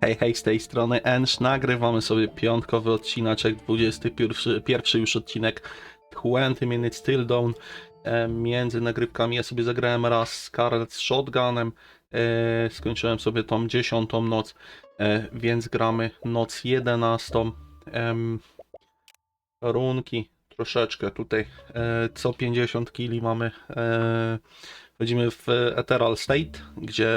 Hej, hej, z tej strony Ensz. Nagrywamy sobie piątkowy odcineczek, 21 pierwszy już odcinek 20 Minutes Till Dawn. E, między nagrywkami ja sobie zagrałem raz Scarlet z Shotgunem. E, skończyłem sobie tą dziesiątą noc, e, więc gramy noc 11. Em, runki troszeczkę tutaj co 50 kili mamy. Wchodzimy w Ethereal State, gdzie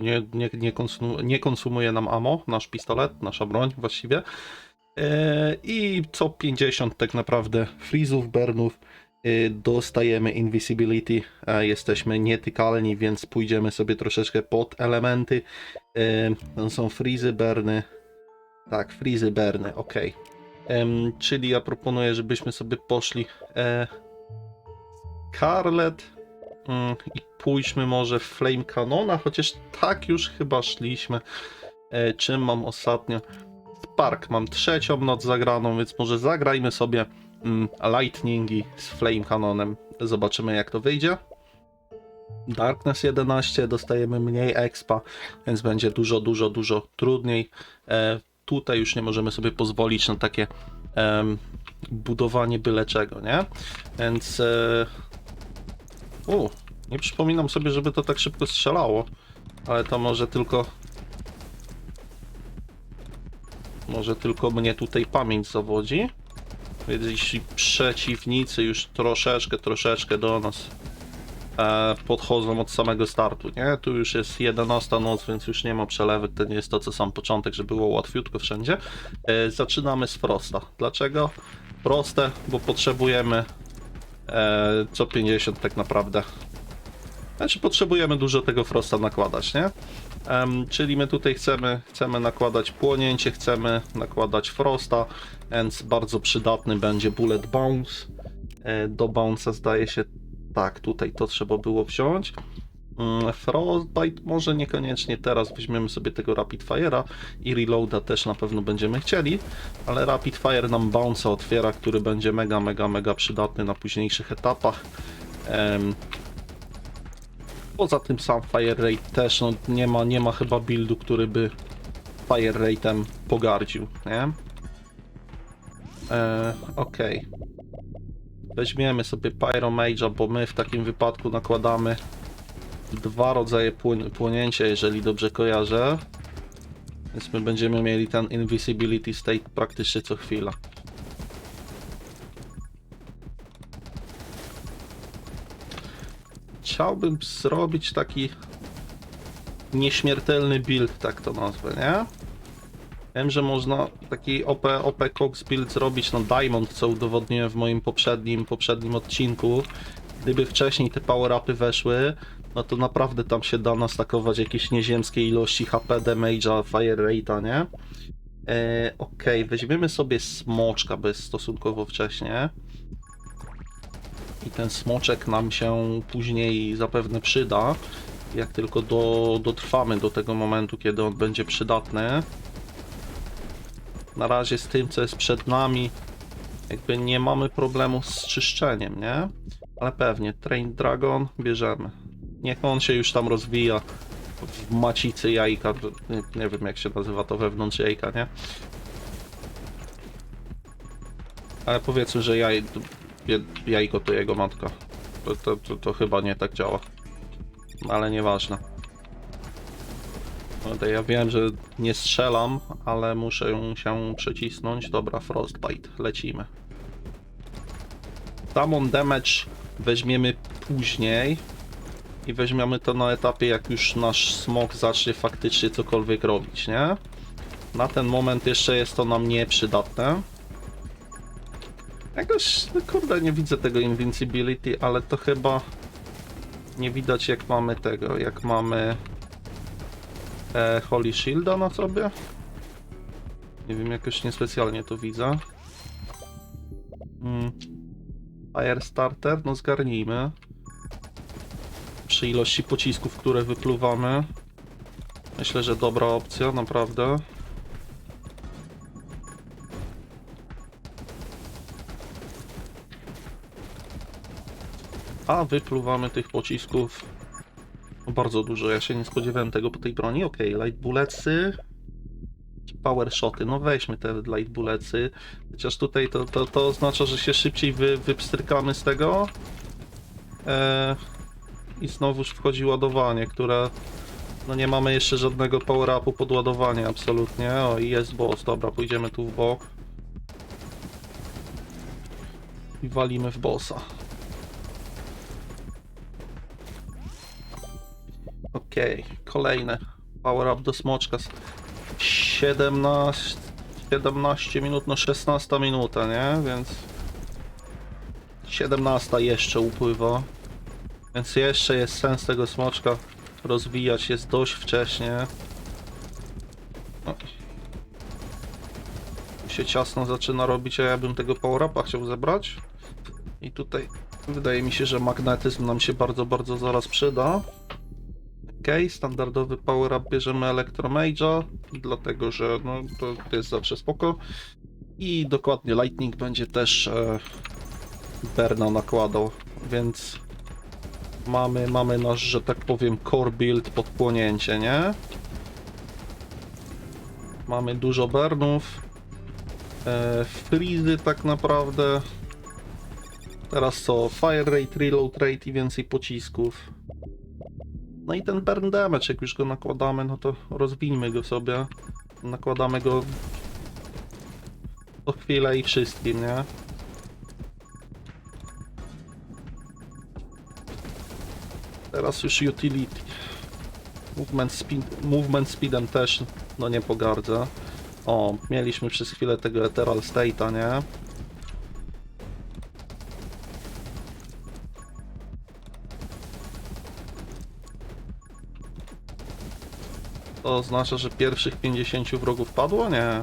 nie, nie, nie, konsumu, nie konsumuje nam ammo, nasz pistolet, nasza broń właściwie. E, I co 50 tak naprawdę freezów, burnów e, dostajemy invisibility. E, jesteśmy nietykalni, więc pójdziemy sobie troszeczkę pod elementy. E, to są freezy, burny. Tak, freezy, burny, ok. Czyli ja proponuję, żebyśmy sobie poszli e, Scarlet Mm, I pójdźmy może w Flame Canona, chociaż tak już chyba szliśmy. E, czym mam ostatnio? Spark, mam trzecią noc zagraną, więc może zagrajmy sobie mm, Lightningi z Flame Canonem. Zobaczymy jak to wyjdzie. Darkness 11, dostajemy mniej expa, więc będzie dużo, dużo, dużo trudniej. E, tutaj już nie możemy sobie pozwolić na takie em, budowanie byle czego, nie? Więc e, u, nie przypominam sobie, żeby to tak szybko strzelało. Ale to może tylko... Może tylko mnie tutaj pamięć zawodzi. Więc jeśli przeciwnicy już troszeczkę, troszeczkę do nas e, podchodzą od samego startu, nie? Tu już jest 11 noc, więc już nie ma przelewek, to nie jest to co sam początek, że było łatwiutko wszędzie. E, zaczynamy z Frosta. Dlaczego? Proste, bo potrzebujemy co 50 tak naprawdę. Znaczy potrzebujemy dużo tego Frosta nakładać, nie? Em, czyli my tutaj chcemy, chcemy nakładać płonięcie, chcemy nakładać Frosta, więc bardzo przydatny będzie Bullet Bounce. E, do Bounce'a zdaje się, tak, tutaj to trzeba było wziąć. Mm, Frostbite może niekoniecznie teraz weźmiemy sobie tego Rapid Fire'a i Reloada też na pewno będziemy chcieli, ale Rapid Fire nam bounce otwiera, który będzie mega, mega, mega przydatny na późniejszych etapach. Em, Poza tym sam Fire Rate też, no nie ma, nie ma chyba buildu, który by Fire Rate'em pogardził, nie? E, Okej. Weźmiemy sobie Pyro Mage'a, bo my w takim wypadku nakładamy dwa rodzaje płyn- płonięcia, jeżeli dobrze kojarzę. Więc my będziemy mieli ten Invisibility State praktycznie co chwila. Chciałbym zrobić taki nieśmiertelny build, tak to nazwę, nie? Wiem, że można taki OP, OP Cox build zrobić na Diamond, co udowodniłem w moim poprzednim, poprzednim odcinku. Gdyby wcześniej te power-upy weszły, no to naprawdę tam się da nastakować jakieś nieziemskie ilości HP, damage'a, fire rate'a, nie? E, Okej, weźmiemy sobie smoczka bez stosunkowo wcześnie. I ten smoczek nam się później zapewne przyda, jak tylko do, dotrwamy do tego momentu, kiedy on będzie przydatny. Na razie z tym, co jest przed nami, jakby nie mamy problemu z czyszczeniem, nie? Ale pewnie, Train Dragon bierzemy. Niech on się już tam rozwija w macicy jajka, nie, wiem jak się nazywa to wewnątrz jajka, nie? Ale powiedzmy, że jaj, jajko to jego matka. To, to, to, to chyba nie tak działa. Ale nieważne. No ja wiem, że nie strzelam, ale muszę się przecisnąć. Dobra, Frostbite, lecimy. Summon Damage weźmiemy później. I weźmiemy to na etapie, jak już nasz smok zacznie faktycznie cokolwiek robić, nie? Na ten moment jeszcze jest to nam nieprzydatne. Jakoś, no kurde, nie widzę tego Invincibility, ale to chyba nie widać jak mamy tego, jak mamy e, Holy Shielda na sobie. Nie wiem, jakoś niespecjalnie to widzę. Mm. Fire Starter, no zgarnijmy. Przy ilości pocisków, które wypluwamy. Myślę, że dobra opcja, naprawdę. A wypluwamy tych pocisków bardzo dużo. Ja się nie spodziewałem tego po tej broni. Ok, light bulletsy. Power shoty, no weźmy te light bulletsy. Chociaż tutaj to, to, to oznacza, że się szybciej wy, wypstrykamy z tego. E, I znowuż wchodzi ładowanie, które no nie mamy jeszcze żadnego power upu pod ładowanie absolutnie. O i jest boss, dobra, pójdziemy tu w bok. I walimy w bossa. Okej, kolejne. Power up do smoczka. 17, 17 minut, no 16 minuta, nie? Więc 17 jeszcze upływa. Więc jeszcze jest sens tego smoczka rozwijać, jest dość wcześnie. Tu się ciasno zaczyna robić, a ja bym tego power chciał zebrać. I tutaj wydaje mi się, że magnetyzm nam się bardzo, bardzo zaraz przyda. Ok, standardowy power up bierzemy Electromage'a, dlatego że no, to, to jest zawsze spoko. I dokładnie Lightning będzie też e, Berna nakładał, więc mamy, mamy nasz, że tak powiem, core build pod płonięcie, nie? Mamy dużo bernów, e, freezy tak naprawdę. Teraz co? Fire rate, reload rate i więcej pocisków. No i ten burn damage, jak już go nakładamy, no to rozwijmy go sobie. Nakładamy go co chwilę i wszystkim, nie? Teraz już utility. Movement, speed, movement speedem też, no nie pogardzę. O, mieliśmy przez chwilę tego Ethereal State'a, nie? To oznacza, że pierwszych 50 wrogów padło? Nie.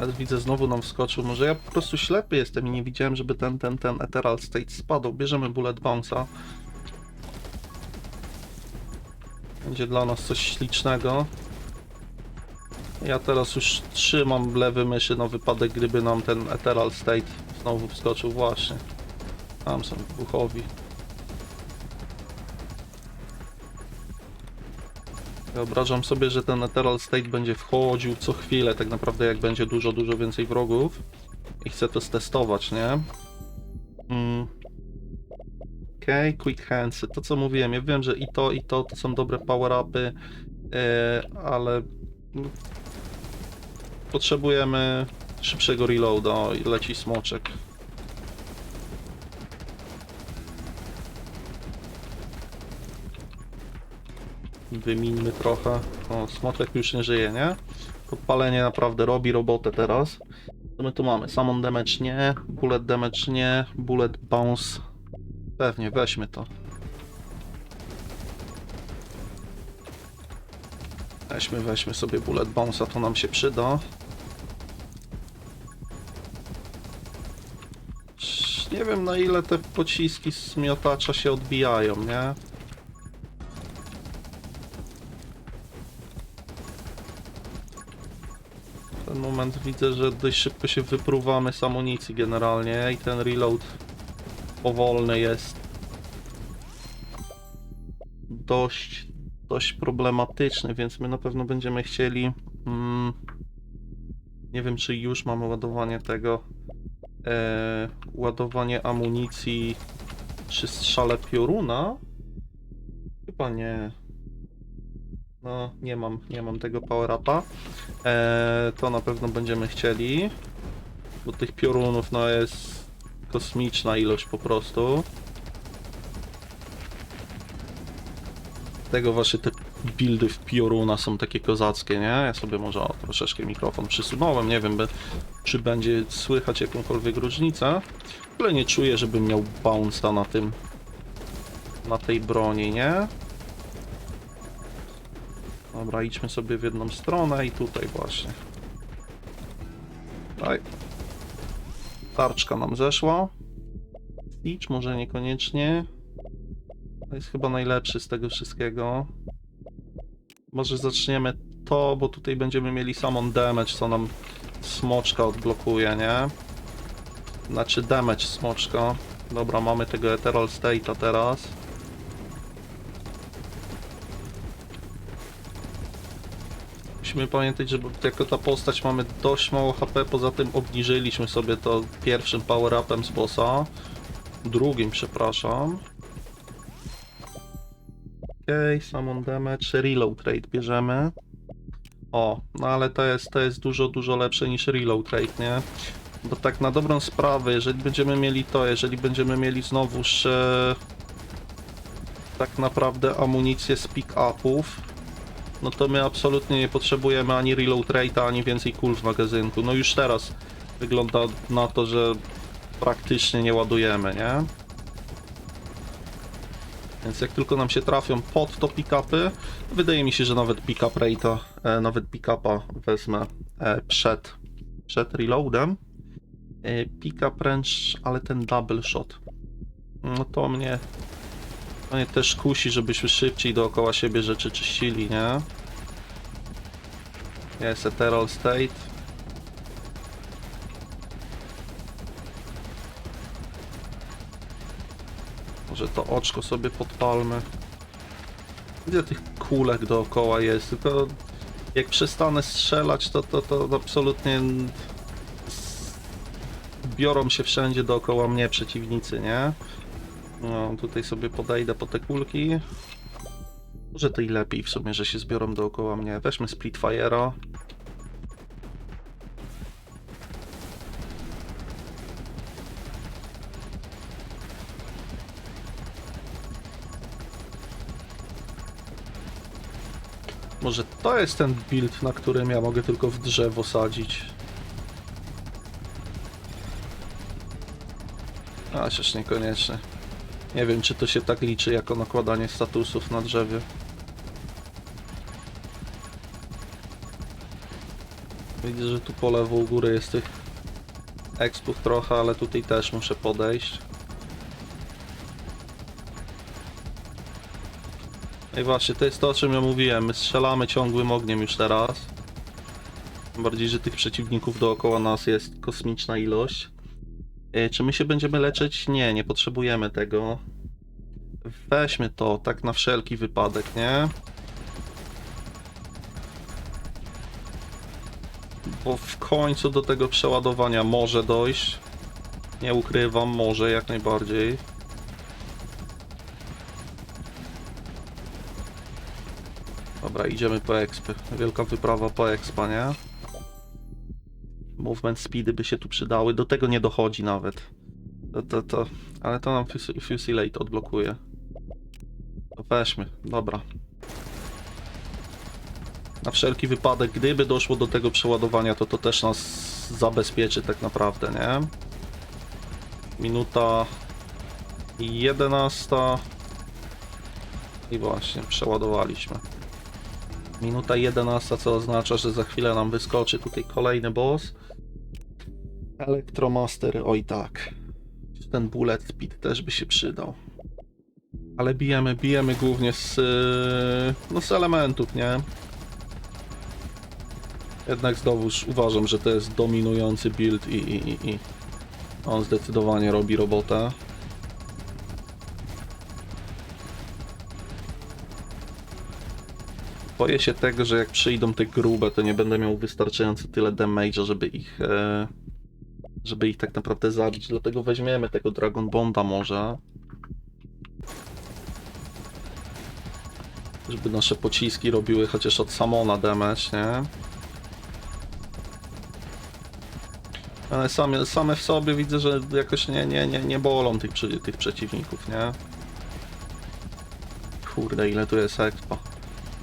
Ale widzę, znowu nam wskoczył. Może ja po prostu ślepy jestem i nie widziałem, żeby ten, ten, ten Ethereal State spadł. Bierzemy Bullet Bounce'a. Będzie dla nas coś ślicznego. Ja teraz już trzymam lewy myszy na wypadek, gdyby nam ten Ethereal State znowu wskoczył. Właśnie. Tam są wybuchowi. Wyobrażam sobie, że ten Ethereal State będzie wchodził co chwilę, tak naprawdę jak będzie dużo, dużo więcej wrogów. I chcę to stestować, nie? Mm. Okej, okay, Quick Handsy. To co mówiłem, ja wiem, że i to, i to to są dobre power-upy, yy, ale... no, Potrzebujemy szybszego reloada. I leci smoczek. Wymińmy trochę. O, smoczek już nie żyje, nie? Podpalenie naprawdę robi robotę teraz. Co my tu mamy? Summon damage nie, bullet damage nie, bullet bounce. Pewnie, weźmy to. Weźmy, weźmy sobie bullet bounce'a, to nam się przyda. Nie wiem na ile te pociski z miotacza się odbijają, nie? Moment widzę, że dość szybko się wypruwamy z amunicji generalnie i ten reload powolny jest. Dość, dość problematyczny, więc my na pewno będziemy chcieli mm, nie wiem czy już mamy ładowanie tego e, ładowanie amunicji przy strzale pioruna? Chyba nie. No nie mam, nie mam tego power upa e, to na pewno będziemy chcieli bo tych piorunów no jest kosmiczna ilość po prostu. Tego właśnie te buildy w Pioruna są takie kozackie, nie? Ja sobie może o, troszeczkę mikrofon przysunąłem, nie wiem by, czy będzie słychać jakąkolwiek różnicę, ale nie czuję, żebym miał bounce'a na tym, na tej broni, nie? Dobra, idźmy sobie w jedną stronę i tutaj właśnie. Daj. Tarczka nam zeszła. Stitch może niekoniecznie. To jest chyba najlepszy z tego wszystkiego. Może zaczniemy to, bo tutaj będziemy mieli summon damage, co nam smoczka odblokuje, nie? Znaczy damage smoczka. Dobra, mamy tego Ethereal State'a teraz. Musimy pamiętać, że jako ta postać mamy dość mało HP, poza tym obniżyliśmy sobie to pierwszym power-upem z bossa. Drugim, przepraszam. Okej, okay, summon damage, reload rate bierzemy. O, no ale to jest, to jest dużo, dużo lepsze niż reload rate, nie? Bo tak na dobrą sprawę, jeżeli będziemy mieli to, jeżeli będziemy mieli znowuż e, tak naprawdę amunicję z pick-upów, no to my absolutnie nie potrzebujemy ani reload rate'a, ani więcej kul w magazynku. No już teraz wygląda na to, że praktycznie nie ładujemy, nie? Więc jak tylko nam się trafią pod to pick-upy, wydaje mi się, że nawet pick-up rate'a, e, nawet pick-upa wezmę e, przed, przed reloadem. E, pick-up wręcz, ale ten double shot. No to mnie, mnie też kusi, żebyśmy szybciej dookoła siebie rzeczy czyścili, nie? Jest Ethereal State. Może to oczko sobie podpalmy. Gdzie tych kulek dookoła jest? Tylko jak przestanę strzelać, to, to, to absolutnie biorą się wszędzie dookoła mnie przeciwnicy, nie? No, tutaj sobie podejdę po te kulki. Może to i lepiej w sumie, że się zbiorą dookoła mnie. Weźmy Splitfire'a. Może to jest ten build, na którym ja mogę tylko w drzewo sadzić. A, chociaż niekoniecznie. Nie wiem, czy to się tak liczy jako nakładanie statusów na drzewie. Widzę, że tu po lewo u góry jest tych expów trochę, ale tutaj też muszę podejść. I właśnie, to jest to, o czym ja mówiłem. My strzelamy ciągłym ogniem już teraz. Tym bardziej, że tych przeciwników dookoła nas jest kosmiczna ilość. E, Czy my się będziemy leczyć? Nie, nie potrzebujemy tego. Weźmy to, tak na wszelki wypadek, nie? Bo w końcu do tego przeładowania może dojść. Nie ukrywam, może jak najbardziej. Dobra, idziemy po expy. Wielka wyprawa po expa, nie? Movement speedy by się tu przydały. Do tego nie dochodzi nawet. To, to, to. Ale to nam fus- Fusilate odblokuje. To weźmy, dobra. Na wszelki wypadek, gdyby doszło do tego przeładowania, to to też nas zabezpieczy tak naprawdę, nie? Minuta 11. I właśnie, przeładowaliśmy. Minuta 11, co oznacza, że za chwilę nam wyskoczy tutaj kolejny boss. Elektromaster, oj tak. Ten bullet speed też by się przydał. Ale bijemy, bijemy głównie z, no z elementów, nie? Jednak znowuż uważam, że to jest dominujący build i, i, i, i on zdecydowanie robi robotę. Boję się tego, że jak przyjdą te grube, to nie będę miał wystarczająco tyle damage'a, żeby ich e, żeby ich tak naprawdę zabić. Dlatego weźmiemy tego Dragon Bonda może. Żeby nasze pociski robiły chociaż od Samona damage, nie? Ale same, same w sobie widzę, że jakoś nie, nie, nie, nie bolą tych, tych przeciwników, nie? Kurde, ile tu jest expa.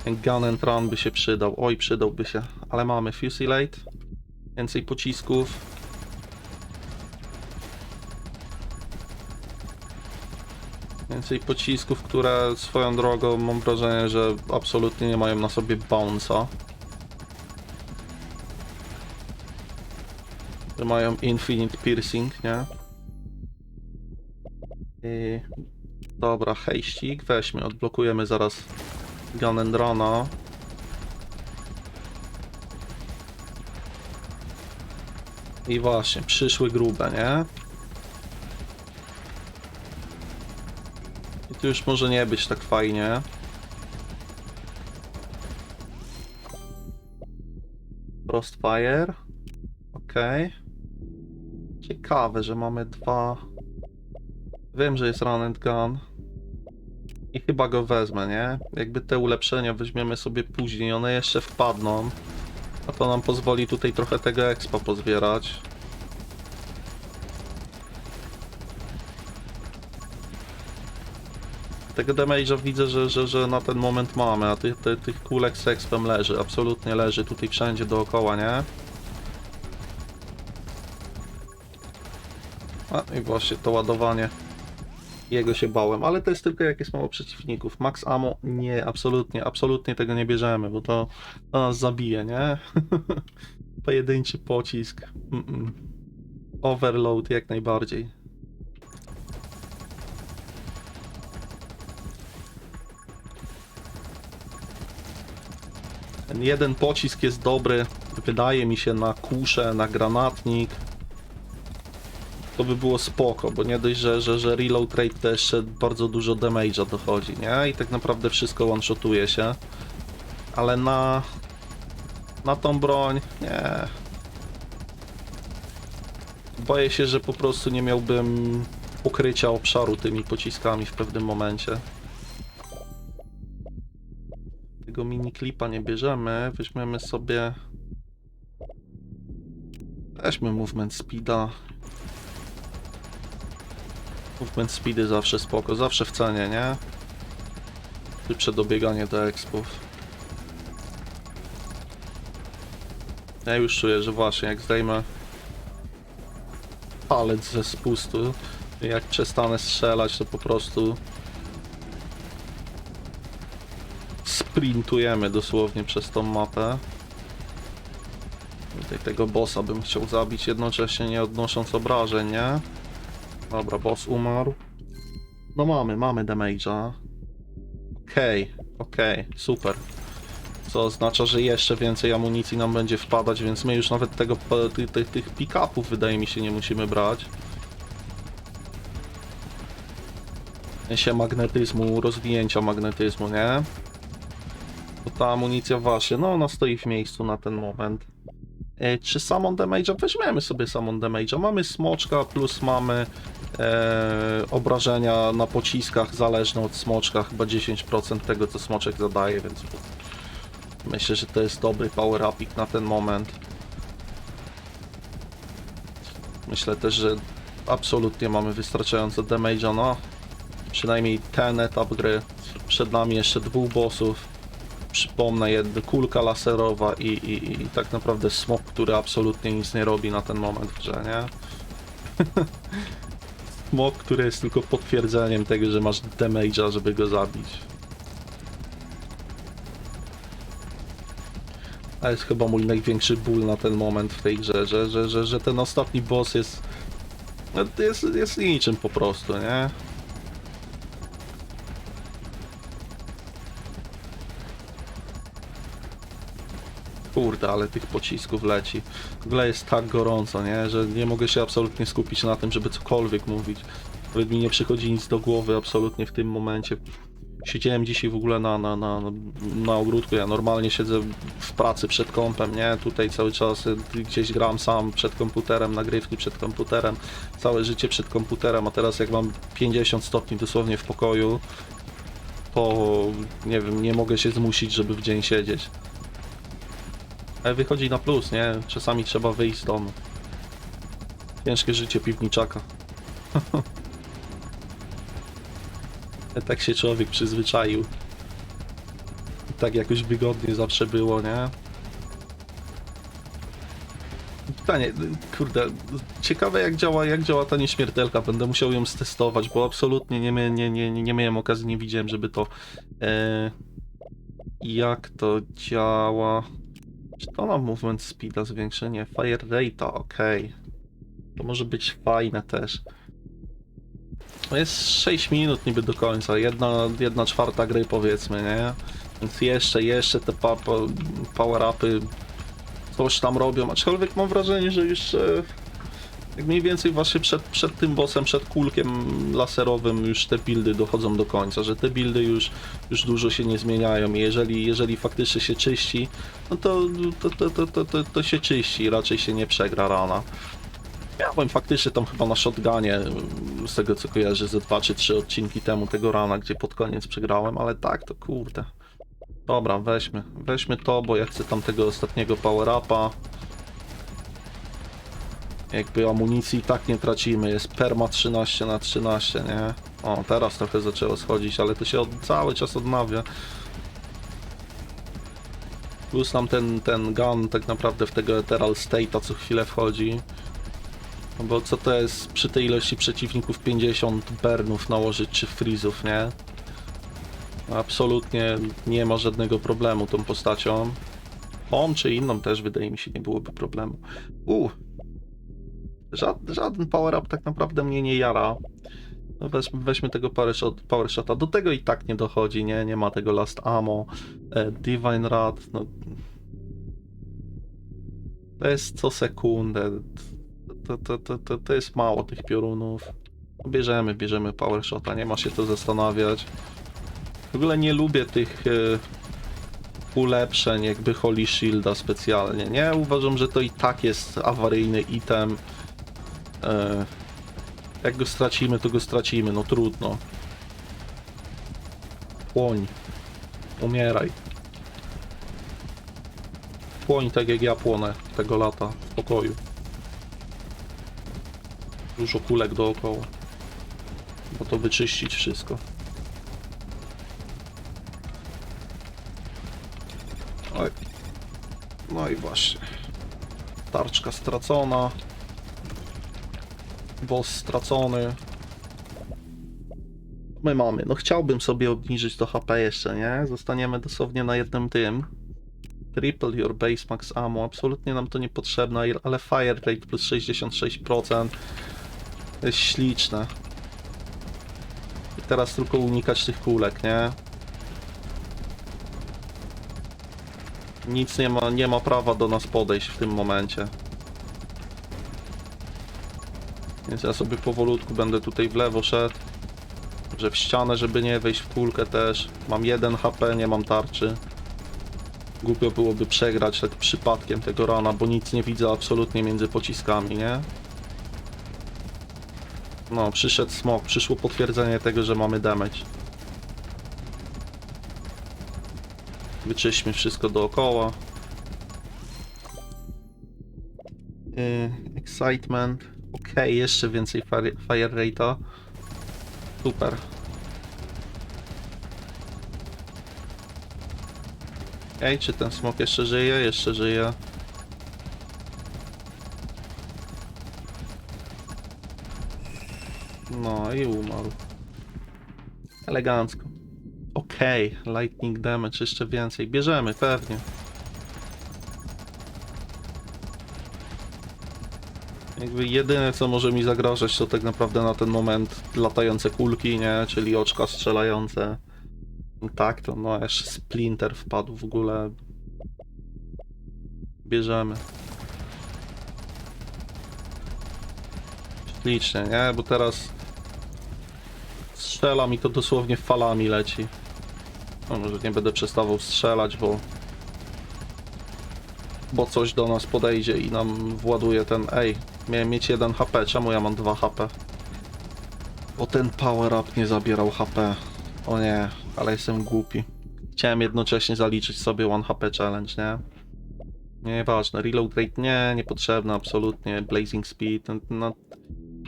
Ten Gun and Run by się przydał. Oj, przydałby się. Ale mamy Fusilate. Więcej pocisków. Więcej pocisków, które swoją drogą mam wrażenie, że absolutnie nie mają na sobie bounce'a. Że mają infinite piercing, nie? I... Dobra, hejścik, weźmy, odblokujemy zaraz Runa. I właśnie, przyszły grube, nie? I tu już może nie być tak fajnie. Frostfire. Okej. Ciekawe, że mamy dwa. Wiem, że jest run and gun. Chyba go wezmę, nie? Jakby te ulepszenia weźmiemy sobie później, one jeszcze wpadną. A to nam pozwoli tutaj trochę tego expa pozbierać. Tego damage'a widzę, że, że, że na ten moment mamy, a tych, tych, tych kulek z expem leży, absolutnie leży tutaj wszędzie dookoła, nie? A i właśnie to ładowanie. Jego się bałem, ale to jest tylko jak jest mało przeciwników. Max ammo nie, absolutnie, absolutnie tego nie bierzemy, bo to, to nas zabije, nie? Pojedynczy pocisk. Mm-mm. Overload jak najbardziej. Ten jeden pocisk jest dobry, wydaje mi się, na kuszę, na granatnik. To by było spoko, bo nie dość, że, że, że reload rate to jeszcze bardzo dużo damage'a dochodzi, nie? I tak naprawdę wszystko one-shotuje się. Ale na... Na tą broń, nie. Boję się, że po prostu nie miałbym pokrycia obszaru tymi pociskami w pewnym momencie. Tego mini klipa nie bierzemy, weźmiemy sobie... Weźmy movement speeda. Movement speedy zawsze spoko, zawsze w cenie, nie? Szybsze dobieganie do expów. Ja już czuję, że właśnie jak zdejmę palec ze spustu, jak przestanę strzelać, to po prostu sprintujemy dosłownie przez tą mapę. Tutaj tego bossa bym chciał zabić jednocześnie nie odnosząc obrażeń, nie? Dobra, boss umarł. No mamy, mamy damage'a. Okej, okej, super. Co oznacza, że jeszcze więcej amunicji nam będzie wpadać, więc my już nawet tego, tych, tych, tych pick-upów wydaje mi się nie musimy brać. W sensie magnetyzmu, rozwinięcia magnetyzmu, nie? Bo ta amunicja właśnie, no ona stoi w miejscu na ten moment. E, czy samon damage'a? Weźmiemy sobie samon damage'a. Mamy smoczka plus mamy e, obrażenia na pociskach zależne od smoczka, chyba 10% tego co smoczek zadaje, więc myślę, że to jest dobry power upik na ten moment. Myślę też, że absolutnie mamy wystarczająco damage'a, no. Przynajmniej ten etap gry. Przed nami jeszcze dwóch bossów. Przypomnę, jedny kulka laserowa i, i, i tak naprawdę smok, który absolutnie nic nie robi na ten moment w nie? smok, który jest tylko potwierdzeniem tego, że masz damage'a, żeby go zabić. A jest chyba mój największy ból na ten moment w tej grze, że, że, że, że ten ostatni boss jest, no, jest, jest niczym po prostu, nie? Kurde, ale tych pocisków leci. W ogóle jest tak gorąco, nie? Że nie mogę się absolutnie skupić na tym, żeby cokolwiek mówić. Nawet mi nie przychodzi nic do głowy absolutnie w tym momencie. Siedziałem dzisiaj w ogóle na, na, na, na ogródku. Ja normalnie siedzę w pracy przed kompem, nie? Tutaj cały czas y, gdzieś gram sam przed komputerem, nagrywki przed komputerem, całe życie przed komputerem, a teraz jak mam 50 stopni dosłownie w pokoju, to nie wiem, nie mogę się zmusić, żeby w dzień siedzieć. Ale wychodzi na plus, nie? Czasami trzeba wyjść z domu. Ciężkie życie piwniczaka. tak się człowiek przyzwyczaił. I tak jakoś wygodnie zawsze było, nie? Pytanie, kurde, ciekawe jak działa, jak działa ta nieśmiertelka. Będę musiał ją stestować, bo absolutnie nie, nie, nie, nie miałem okazji, nie widziałem, żeby to... E, jak to działa? Czy to movement speeda zwiększenie? Fire rate'a, okej. To może być fajne też. No jest 6 minut niby do końca, jedna, jedna czwarta gry powiedzmy, nie? Więc jeszcze, jeszcze te pa, pa, power upy coś tam robią, aczkolwiek mam wrażenie, że już mniej więcej właśnie przed, przed tym bossem, przed kulkiem laserowym już te buildy dochodzą do końca, że te buildy już, już dużo się nie zmieniają i jeżeli, jeżeli faktycznie się czyści, no to, to, to, to, to, to, to się czyści, raczej się nie przegra rana. Miałem faktycznie tam chyba na shotgunie, z tego co kojarzę, ze 2 czy 3 odcinki temu tego rana, gdzie pod koniec przegrałem, ale tak, to kurde. Dobra, weźmy, weźmy to, bo ja chcę tam tego ostatniego power-upa. Jakby amunicji i tak nie tracimy, jest perma 13 na 13, nie? O, teraz trochę zaczęło schodzić, ale to się od, cały czas odnawia. Plus nam ten, ten gun tak naprawdę w tego Ethereal State'a co chwilę wchodzi. No bo co to jest przy tej ilości przeciwników 50 bernów nałożyć czy freezów, nie? Absolutnie nie ma żadnego problemu tą postacią. Tą czy inną też wydaje mi się nie byłoby problemu. U, Żaden, żaden power up tak naprawdę mnie nie jara. No weźmy, tego power, shot, power. Do tego i tak nie dochodzi, nie? Nie ma tego last ammo. E, Divine Rat, no. To jest co sekundę. To, to, to, to, to jest mało tych piorunów. Bierzemy, bierzemy power shota, nie ma się to zastanawiać. W ogóle nie lubię tych e, ulepszeń, jakby Holy Shielda specjalnie, nie? Uważam, że to i tak jest awaryjny item. E, jak go stracimy, to go stracimy, no trudno. Płoń. Umieraj. Płoń tak jak ja płonę tego lata w pokoju. Dużo kulek dookoła. Bo to wyczyścić wszystko. Oj. No i właśnie. Tarczka stracona. Boss stracony. My mamy. No chciałbym sobie obniżyć to HP jeszcze, nie? Zostaniemy dosłownie na jednym tym. Triple your base max ammo. Absolutnie nam to niepotrzebne, ale fire rate plus 66%. To jest śliczne. I teraz tylko unikać tych kulek, nie? Nic nie ma, nie ma prawa do nas podejść w tym momencie. Więc ja sobie powolutku będę tutaj w lewo szedł. Że w ścianę, żeby nie wejść w kulkę też. Mam 1 HP, nie mam tarczy. Głupio byłoby przegrać tak przypadkiem tego rana, bo nic nie widzę absolutnie między pociskami, nie? No, przyszedł smok, przyszło potwierdzenie tego, że mamy damage. Wyczyśmy wszystko dookoła. Yy, excitement. Okej, jeszcze więcej fire, fire rate'a. Super. Ej, czy ten smok jeszcze żyje? Jeszcze żyje. No i umarł. Elegancko. Okej, lightning damage jeszcze więcej. Bierzemy, pewnie. Jakby jedyne co może mi zagrażać to tak naprawdę na ten moment latające kulki, nie? Czyli oczka strzelające. Tak, to no jeszcze Splinter wpadł w ogóle. Bierzemy. Ślicznie, nie? Bo teraz strzela mi to dosłownie falami leci. No, może nie będę przestawał strzelać, bo bo coś do nas podejdzie i nam właduje ten... Ej, miałem mieć 1 HP, czemu ja mam 2 HP? Bo ten power up nie zabierał HP. O nie, ale jestem głupi. Chciałem jednocześnie zaliczyć sobie 1 HP challenge, nie? Nieważne, reload rate nie, niepotrzebne absolutnie, blazing speed, no, no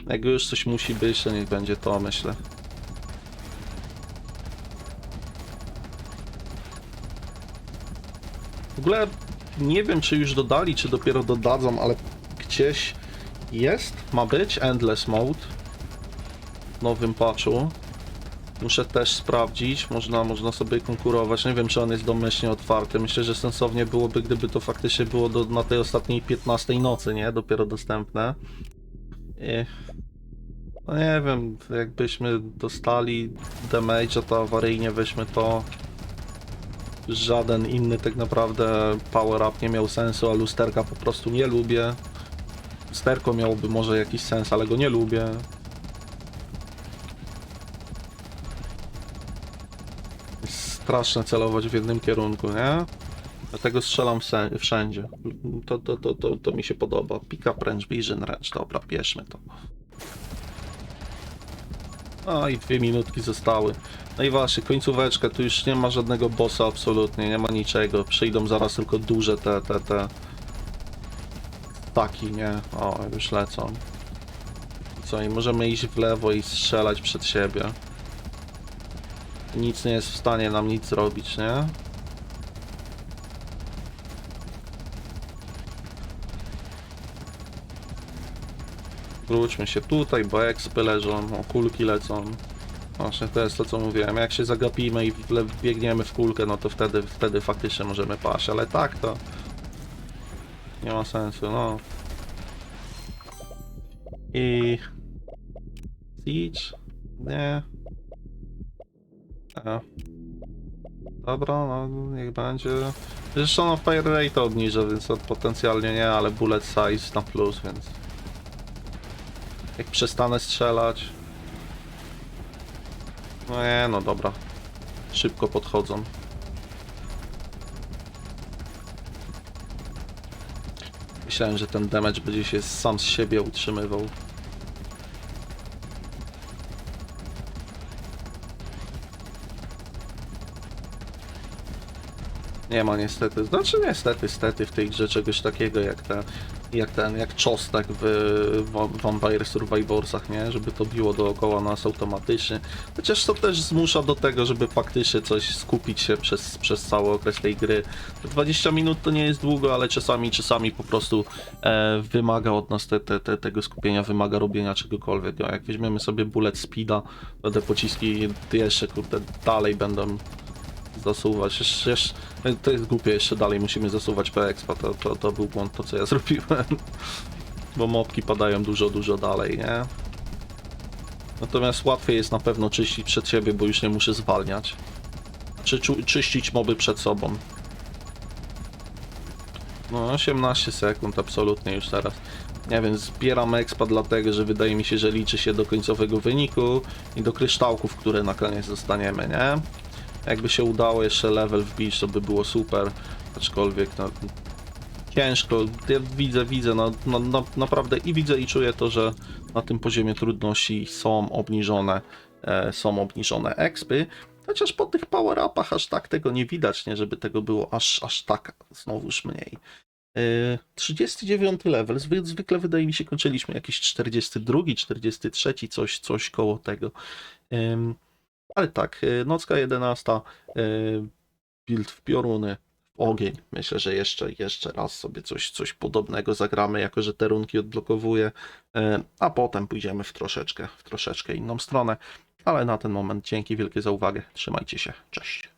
jak już coś musi być, to niech będzie to, myślę. W ogóle nie wiem, czy już dodali, czy dopiero dodadzą, ale gdzieś jest, ma być Endless Mode w nowym patchu. Muszę też sprawdzić, można, można sobie konkurować. Nie wiem, czy on jest domyślnie otwarty. Myślę, że sensownie byłoby, gdyby to faktycznie było do, na tej ostatniej 15 nocy, nie? Dopiero dostępne. I... No nie wiem, jakbyśmy dostali damage'a, to awaryjnie weźmy to żaden inny tak naprawdę power up nie miał sensu, a lusterka po prostu nie lubię. Sterko miałoby może jakiś sens, ale go nie lubię. Straszne celować w jednym kierunku, nie? Dlatego strzelam wszędzie. To, to, to, to, to mi się podoba. Up range, vision range. Dobra, bierzmy to. No i dwie minutki zostały. No i właśnie, końcóweczka, tu już nie ma żadnego bossa absolutnie, nie ma niczego. Przyjdą zaraz tylko duże te, te, te... Taki, nie? O, już lecą. Co, i możemy iść w lewo i strzelać przed siebie. Nic nie jest w stanie nam nic zrobić, nie? Wróćmy się tutaj, bo ekspy leżą, o, kulki lecą. Właśnie to jest to co mówiłem, jak się zagapimy i biegniemy w kulkę, no to wtedy, wtedy faktycznie możemy paść, ale tak to nie ma sensu, no. I... Siege? Nie. A. Dobra, no niech będzie. Zresztą no fire rate obniża, więc to potencjalnie nie, ale bullet size na plus, więc... Jak przestanę strzelać... No nie, no dobra. Szybko podchodzą. Myślałem, że ten damage będzie się sam z siebie utrzymywał. Nie ma niestety, znaczy niestety, stety w tej grze czegoś takiego jak ten, jak ten, jak czosnek w wa- Vampire Survivorsach, nie? Żeby to biło dookoła nas automatycznie. Chociaż to też zmusza do tego, żeby faktycznie coś skupić się przez, przez cały okres tej gry. Te 20 minut to nie jest długo, ale czasami, czasami po prostu e, wymaga od nas te, te, te, tego skupienia, wymaga robienia czegokolwiek. No, jak weźmiemy sobie bullet speeda, te pociski jeszcze kurde dalej będą zasuwać. Jeszcze, jeszcze, to jest głupie, jeszcze dalej musimy zasuwać PXP. To, to, to był błąd, to co ja zrobiłem. Bo mopki padają dużo, dużo dalej, nie? Natomiast łatwiej jest na pewno czyścić przed siebie, bo już nie muszę zwalniać. Czy czu- czyścić moby przed sobą. No, 18 sekund, absolutnie już teraz. Nie wiem, zbieram expa dlatego, że wydaje mi się, że liczy się do końcowego wyniku i do kryształków, które na koniec dostaniemy, nie? Jakby się udało jeszcze level wbić, to by było super. Aczkolwiek, no, ciężko. Ja widzę, widzę, no, no, no, naprawdę i widzę i czuję to, że na tym poziomie trudności są obniżone, e, są obniżone expy. Chociaż po tych power-upach aż tak tego nie widać, nie, żeby tego było aż, aż tak znowuż mniej. E, 39 level, Zwy, zwykle wydaje mi się kończyliśmy jakiś 42, 43, coś, coś koło tego. Ale tak, y, nocka 11, y, build w pioruny, w ogień. Myślę, że jeszcze, jeszcze raz sobie coś, coś podobnego zagramy, jako że te runki odblokowuję, y, a potem pójdziemy w troszeczkę, w troszeczkę inną stronę. Ale na ten moment dzięki wielkie za uwagę. Trzymajcie się. Cześć.